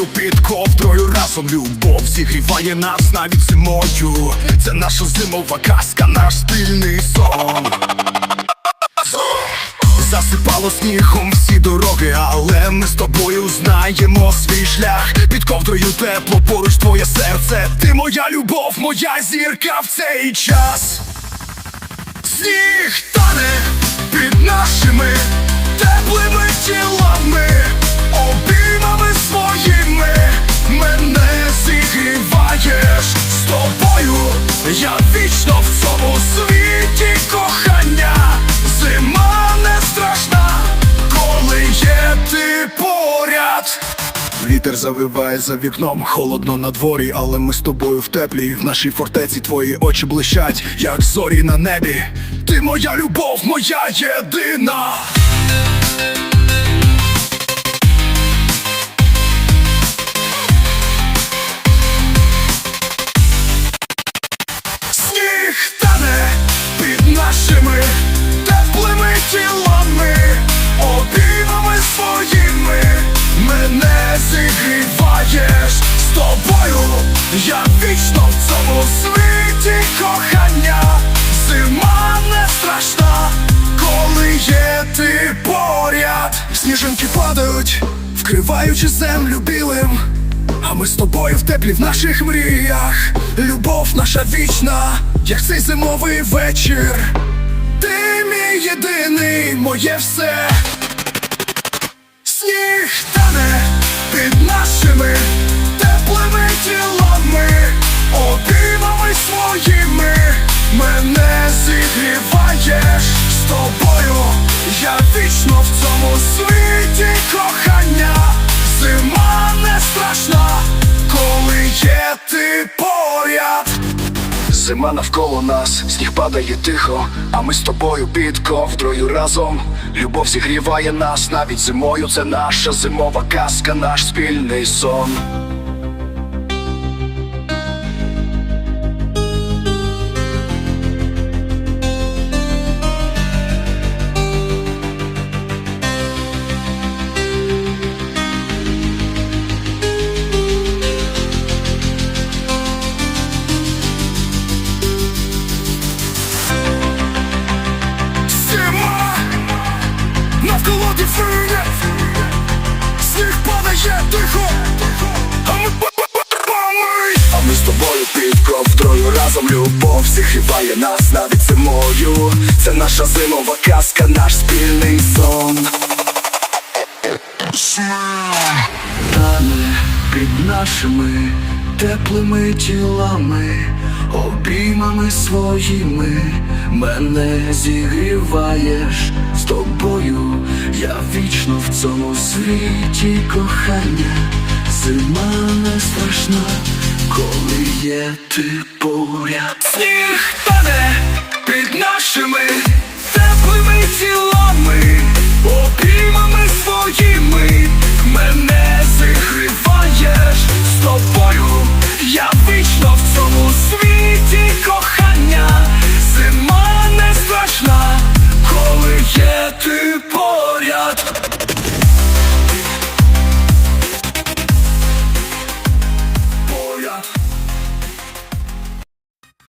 під ковдрою разом любов зігріває нас навіть зимою. Це наша зимова казка, наш спільний сон. Засипало снігом всі дороги, але ми з тобою знаємо свій шлях. Під ковдрою тепло, поруч твоє серце. Ти моя любов, моя зірка в цей час. Сніг тане під нашими Вітер завиває за вікном, холодно на дворі, але ми з тобою в теплі. В нашій фортеці твої очі блищать, як зорі на небі. Ти моя любов, моя єдина. Сніг тане під нашими теплими тілами, Сніжинки падають, вкриваючи землю білим. А ми з тобою в теплі в наших мріях. Любов наша вічна, як цей зимовий вечір. Ти мій єдиний, моє все. Зима навколо нас, сніг падає тихо, а ми з тобою під ковдрою разом. Любов зігріває нас навіть зимою. Це наша зимова казка, наш спільний сон. Разом любов зігріває нас навіть зимою Це наша зимова казка, наш спільний сон Тане під нашими теплими тілами, обіймами своїми мене зігріваєш з тобою. Я вічно в цьому світі кохання. Зима не страшна, коли є ти поряд. Сніг тане під нашими